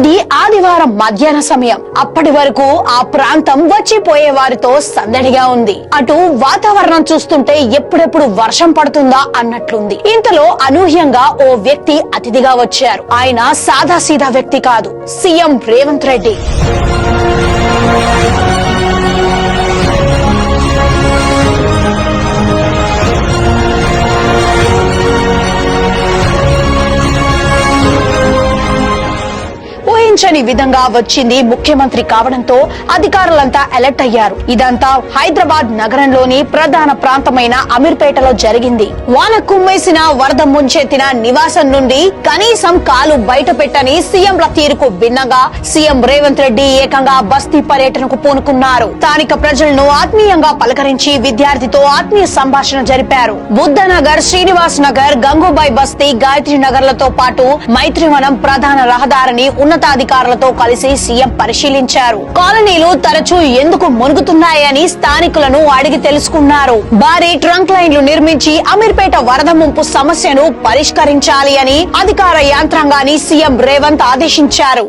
అది ఆదివారం మధ్యాహ్న సమయం. అప్పటి వరకు ఆ ప్రాంతం వచ్చిపోయే వారితో సందడిగా ఉంది. అటు వాతావరణం చూస్తుంటే ఎప్పుడెప్పుడు వర్షం పడుతుందా అన్నట్లుంది. ఇంతలో అనూహ్యంగా ఓ వ్యక్తి అతిథిగా వచ్చారు. ఆయన సాదాసీదా వ్యక్తి కాదు సీఎం రేవంత్ రెడ్డి. ఊహించని విధంగా వచ్చింది ముఖ్యమంత్రి కావడంతో అధికారులంతా అలర్ట్ అయ్యారు. ఇదంతా హైదరాబాద్ నగరంలోని ప్రధాన ప్రాంతమైన అమీర్పేటలో జరిగింది. వాన కుమ్మేసిన వరద ముంచెత్తిన నివాసం నుండి కనీసం కాలు బయట పెట్టని సీఎంల తీరుకు భిన్నంగా సీఎం రేవంత్ రెడ్డి ఏకంగా బస్తీ పర్యటనకు పూనుకున్నారు. స్థానిక ప్రజలను ఆత్మీయంగా పలకరించి విద్యార్థితో ఆత్మీయ సంభాషణ జరిపారు. బుద్ధనగర్ శ్రీనివాస్ నగర్ గంగూబాయ్ బస్తీ గాయత్రి నగర్లతో పాటు మైత్రివనం ప్రధాన రహదారిని అధికారులతో కలిసి సీఎం పరిశీలించారు. కాలనీలు తరచూ ఎందుకు మునుగుతున్నాయని స్థానికులను అడిగి తెలుసుకున్నారు. భారీ ట్రంక్ లైన్లు నిర్మించి అమీర్పేట వరద ముంపు సమస్యను పరిష్కరించాలి అని అధికార యంత్రాంగాన్ని సీఎం రేవంత్ ఆదేశించారు.